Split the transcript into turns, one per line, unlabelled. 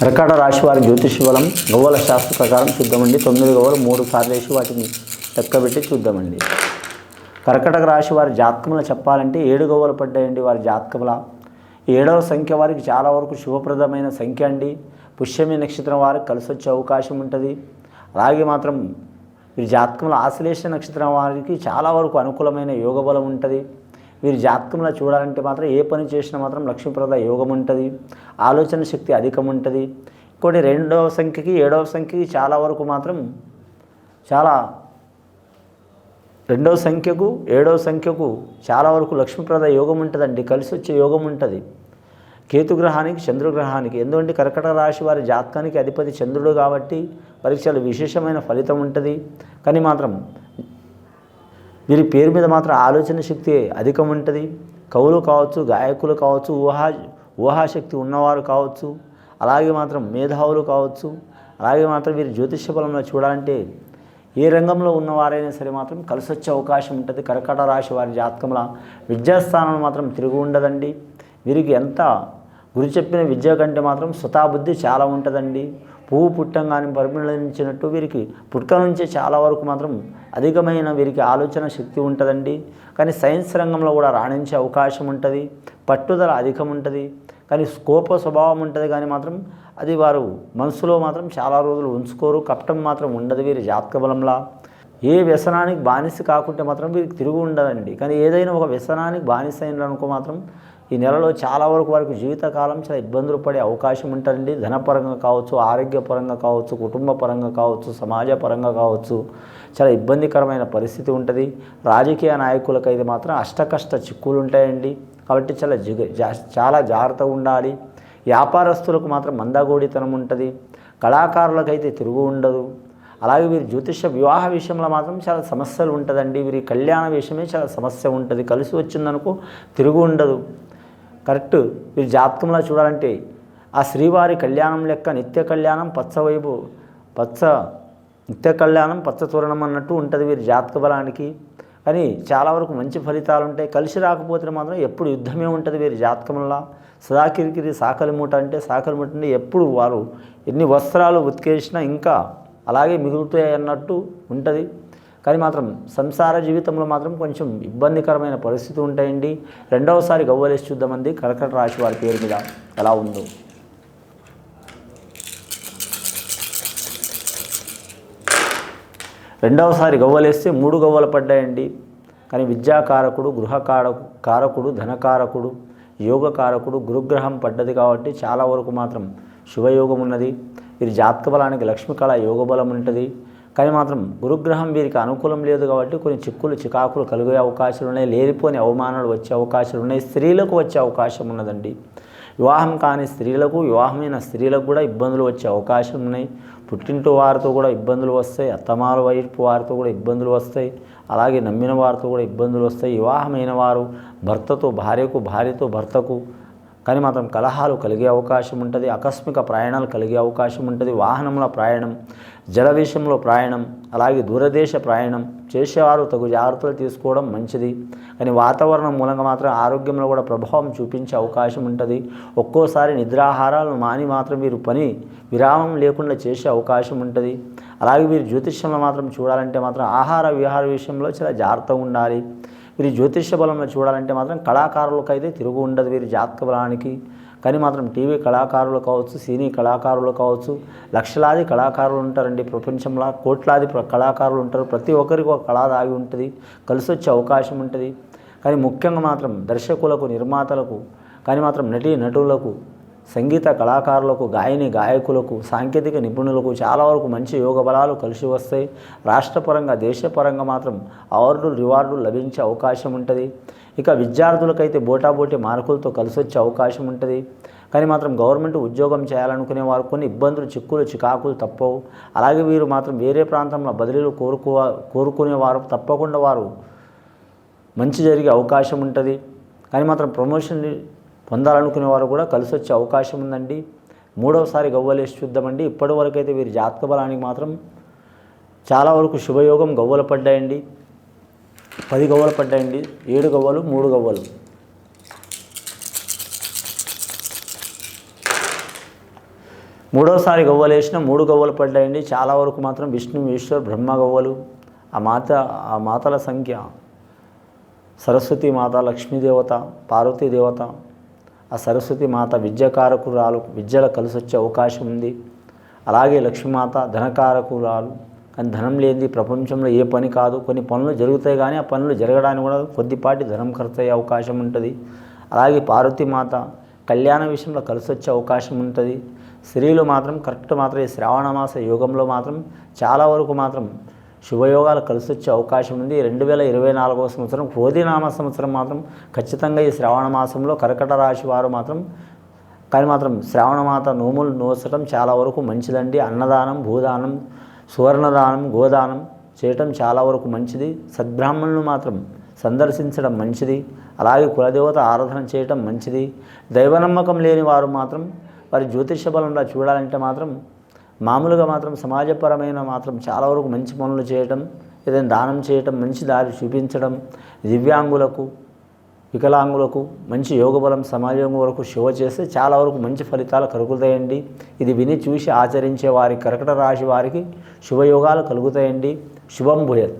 కర్కాట రాశి వారి జ్యోతిష బలం గవ్వల శాస్త్ర ప్రకారం చూద్దామండి. తొమ్మిది గవ్వలు మూడు సార్లు వేసి వాటిని లెక్కబెట్టి చూద్దామండి. కర్కటక రాశి వారి జాతకములు చెప్పాలంటే ఏడు గవ్వలు పడ్డాయండి వారి జాతకముల. ఏడవ సంఖ్య వారికి చాలా వరకు శుభప్రదమైన సంఖ్య అండి. పుష్యమి నక్షత్రం వారికి కలిసి వచ్చే అవకాశం ఉంటుంది. అలాగే మాత్రం వీరి జాతకంలో ఆశ్లేష నక్షత్రం వారికి చాలా వరకు అనుకూలమైన యోగ బలం ఉంటుంది. వీరి జాతకంలో చూడాలంటే మాత్రం ఏ పని చేసినా మాత్రం లక్ష్మీప్రద యోగం ఉంటుంది ఆలోచన శక్తి అధికం ఉంటుంది. ఇంకోటి రెండవ సంఖ్యకి ఏడవ సంఖ్యకి చాలా వరకు మాత్రం చాలా రెండవ సంఖ్యకు ఏడవ సంఖ్యకు చాలా వరకు లక్ష్మీప్రద యోగం ఉంటుందండి కలిసి వచ్చే యోగం ఉంటుంది. కేతుగ్రహానికి చంద్రగ్రహానికి ఎందుకంటే కర్కట రాశి వారి జాతకానికి అధిపతి చంద్రుడు కాబట్టి పరీక్షలు విశేషమైన ఫలితం ఉంటుంది. కానీ మాత్రం వీరి పేరు మీద మాత్రం ఆలోచన శక్తి అధికం ఉంటుంది. కవులు కావచ్చు గాయకులు కావచ్చు ఊహా ఊహాశక్తి ఉన్నవారు కావచ్చు అలాగే మాత్రం మేధావులు కావచ్చు అలాగే మాత్రం వీరి జ్యోతిష్య బలంలో చూడాలంటే ఏ రంగంలో ఉన్నవారైనా సరే మాత్రం కలిసి వచ్చే అవకాశం ఉంటుంది. కర్కట రాశి వారి జాతకంలో విద్యాస్థానంలో మాత్రం తిరుగు ఉండదండి. వీరికి ఎంత గురి చెప్పిన విద్య కంటే మాత్రం స్వతాబుద్ధి చాలా ఉంటుందండి. పువ్వు పుట్టంగానే పరిమళించినట్టు వీరికి పుట్టుక నుంచే చాలా వరకు మాత్రం అధికమైన వీరికి ఆలోచన శక్తి ఉంటుందండి. కానీ సైన్స్ రంగంలో కూడా రాణించే అవకాశం ఉంటుంది పట్టుదల అధికం ఉంటుంది కానీ స్కోప స్వభావం ఉంటుంది కానీ మాత్రం అది వారు మనసులో మాత్రం చాలా రోజులు ఉంచుకోరు కప్టం మాత్రం ఉండదు వీరి జాతక బలంలా. ఏ వ్యసనానికి బానిస కాకుంటే మాత్రం వీరికి తిరుగు ఉండదండి. కానీ ఏదైనా ఒక వ్యసనానికి బానిస అయిననుకో మాత్రం ఈ నెలలో చాలా వరకు వారికి జీవితకాలం చాలా ఇబ్బందులు పడే అవకాశం ఉంటుందండి. ధనపరంగా కావచ్చు ఆరోగ్యపరంగా కావచ్చు కుటుంబ పరంగా కావచ్చు సమాజ పరంగా కావచ్చు చాలా ఇబ్బందికరమైన పరిస్థితి ఉంటుంది. రాజకీయ నాయకులకైతే మాత్రం అష్టకష్ట చిక్కులు ఉంటాయండి. కాబట్టి చాలా జిగ జా- చాలా జాగ్రత్తగా ఉండాలి. వ్యాపారస్తులకు మాత్రం మందగోడితనం ఉంటుంది. కళాకారులకైతే తిరుగు ఉండదు. అలాగే వీరి జ్యోతిష వివాహ విషయంలో మాత్రం చాలా సమస్యలు ఉంటుందండి. వీరి కళ్యాణ విషయమే చాలా సమస్య ఉంటుంది. కలిసి వచ్చిందనుకో తిరుగు ఉండదు. కరెక్ట్. వీరి జాతకంలో చూడాలంటే ఆ శ్రీవారి కళ్యాణం లెక్క నిత్య కళ్యాణం పచ్చవైపు పచ్చ నిత్య కళ్యాణం పచ్చ తోరణం అన్నట్టు ఉంటుంది వీరి జాతక బలానికి. కానీ చాలా వరకు మంచి ఫలితాలు ఉంటాయి. కలిసి రాకపోతే మాత్రం ఎప్పుడు యుద్ధమే ఉంటుంది వీరి జాతకంలో. సదా కిరికిరి సాకలి మూట అంటే సాకలి మూట అంటే ఎప్పుడు వారు ఎన్ని వస్త్రాలు ఉతికేసినా ఇంకా అలాగే మిగులుతాయి అన్నట్టు ఉంటుంది. కానీ మాత్రం సంసార జీవితంలో మాత్రం కొంచెం ఇబ్బందికరమైన పరిస్థితి ఉంటాయండి. రెండవసారి గవ్వలేసి చూద్దామండి. కర్కట రాశి వారి పేరు మీద ఎలా ఉందో. రెండవసారి గవ్వలేస్తే మూడు గవ్వలు పడ్డాయండి. కానీ విద్యాకారకుడు గృహకార కారకుడు ధనకారకుడు యోగకారకుడు గురుగ్రహం పడ్డది కాబట్టి చాలా వరకు మాత్రం శుభయోగం ఉన్నది. ఇది జాతక బలానికి లక్ష్మీకళ యోగ బలం ఉంటుంది. కానీ మాత్రం గురుగ్రహం వీరికి అనుకూలం లేదు కాబట్టి కొన్ని చిక్కులు చికాకులు కలిగే అవకాశాలు ఉన్నాయి. లేనిపోని అవమానాలు వచ్చే అవకాశాలు ఉన్నాయి. స్త్రీలకు వచ్చే అవకాశం ఉన్నదండి. వివాహం కాని స్త్రీలకు వివాహమైన స్త్రీలకు కూడా ఇబ్బందులు వచ్చే అవకాశం ఉన్నాయి. పుట్టింటి వారితో కూడా ఇబ్బందులు వస్తాయి. అత్తమాల వైపు వారితో కూడా ఇబ్బందులు వస్తాయి. అలాగే నమ్మిన వారితో కూడా ఇబ్బందులు వస్తాయి. వివాహమైన వారు భర్తతో భార్యకు భార్యతో భర్తకు కానీ మాత్రం కలహాలు కలిగే అవకాశం ఉంటుంది ఆకస్మిక ప్రయాణాలు కలిగే అవకాశం ఉంటుంది వాహనంలో ప్రయాణం జల విషయంలో ప్రయాణం అలాగే దూరదేశ ప్రయాణం చేసేవారు తగు జాగ్రత్తలు తీసుకోవడం మంచిది. కానీ వాతావరణం మూలంగా మాత్రం ఆరోగ్యంలో కూడా ప్రభావం చూపించే అవకాశం ఉంటుంది. ఒక్కోసారి నిద్రాహారాలను మాని మాత్రం మీరు పని విరామం లేకుండా చేసే అవకాశం ఉంటుంది. అలాగే వీరు జ్యోతిష్యంలో మాత్రం చూడాలంటే మాత్రం ఆహార విహార విషయంలో చాలా జాగ్రత్తగా ఉండాలి. వీరి జ్యోతిష్య బలంలో చూడాలంటే మాత్రం కళాకారులకైతే తిరుగు ఉండదు వీరి జాతక బలానికి. కానీ మాత్రం టీవీ కళాకారులు కావచ్చు సినీ కళాకారులు కావచ్చు లక్షలాది కళాకారులు ఉంటారండి. ప్రపంచంలో కోట్లాది ప్ర- కళాకారులు ఉంటారు. ప్రతి ఒక్కరికి ఒక కళ దాగి ఉంటుంది. కలిసి వచ్చే అవకాశం ఉంటుంది. కానీ ముఖ్యంగా మాత్రం దర్శకులకు నిర్మాతలకు కానీ మాత్రం నటీ నటులకు సంగీత కళాకారులకు గాయని గాయకులకు సాంకేతిక నిపుణులకు చాలా వరకు మంచి యోగ బలాలు కలిసి వస్తాయి. రాష్ట్రపరంగా దేశపరంగా మాత్రం అవార్డులు రివార్డులు లభించే అవకాశం ఉంటుంది. ఇక విద్యార్థులకైతే బోటాబోటి మార్కులతో కలిసి వచ్చే అవకాశం ఉంటుంది. కానీ మాత్రం గవర్నమెంట్ ఉద్యోగం చేయాలనుకునే వారు కొన్ని ఇబ్బందులు చిక్కులు చికాకులు తప్పవు. అలాగే వీరు మాత్రం వేరే ప్రాంతంలో బదిలీలు కోరుకో కోరుకునేవారు తప్పకుండా వారు మంచి జరిగే అవకాశం ఉంటుంది. కానీ మాత్రం ప్రమోషన్ పొందాలనుకునే వారు కూడా కలిసి వచ్చే అవకాశం ఉందండి. మూడవసారి గవ్వలేసి చూద్దామండి. ఇప్పటి వరకు అయితే వీరి జాతక బలానికి మాత్రం చాలా వరకు శుభయోగం గవ్వలు పడ్డాయండి. పది గవ్వలు పడ్డాయండి. ఏడు గవ్వలు మూడు గవ్వలు. మూడవసారి గవ్వలు వేసిన మూడు గవ్వలు పడ్డాయండి. చాలా వరకు మాత్రం విష్ణు ఈశ్వర్ బ్రహ్మ గవ్వలు ఆ మాత ఆ మాతల సంఖ్య సరస్వతి మాత లక్ష్మీదేవత పార్వతీ దేవత ఆ సరస్వతి మాత విద్యకారకురాలు విద్యలో కలిసి వచ్చే అవకాశం ఉంది. అలాగే లక్ష్మీమాత ధనకారకురాలు. కానీ ధనం లేనిది ప్రపంచంలో ఏ పని కాదు. కొన్ని పనులు జరుగుతాయి కానీ ఆ పనులు జరగడానికి కూడా కొద్దిపాటి ధనం ఖర్చు అయ్యే అవకాశం ఉంటుంది. అలాగే పార్వతీమాత కళ్యాణ విషయంలో కలిసి వచ్చే అవకాశం ఉంటుంది. స్త్రీలు మాత్రం కరెక్ట్ మాత్రం ఈ శ్రావణ మాస యోగంలో మాత్రం చాలా వరకు మాత్రం శుభయోగాలు కలిసి వచ్చే అవకాశం ఉంది. రెండు వేల ఇరవై నాలుగవ సంవత్సరం క్రోధినామ సంవత్సరం మాత్రం ఖచ్చితంగా ఈ శ్రావణ మాసంలో కర్కట రాశి వారు మాత్రం కానీ మాత్రం శ్రావణమాత నోములు నోసటం చాలా వరకు మంచిదండి. అన్నదానం భూదానం సువర్ణదానం గోదానం చేయటం చాలా వరకు మంచిది. సద్బ్రాహ్మణులు మాత్రం సందర్శించడం మంచిది. అలాగే కులదేవత ఆరాధన చేయటం మంచిది. దైవనమ్మకం లేని వారు మాత్రం వారి జ్యోతిష బలంలో చూడాలంటే మాత్రం మామూలుగా మాత్రం సమాజపరమైన మాత్రం చాలా వరకు మంచి పనులు చేయటం ఏదైనా దానం చేయటం మంచి దారి చూపించడం దివ్యాంగులకు వికలాంగులకు మంచి యోగబలం సమాజం వరకు శివ చేస్తే చాలా వరకు మంచి ఫలితాలు కలుగుతాయండి. ఇది విని చూసి ఆచరించే వారి కర్కట రాశి వారికి శుభయోగాలు కలుగుతాయండి. శుభం భూయత్.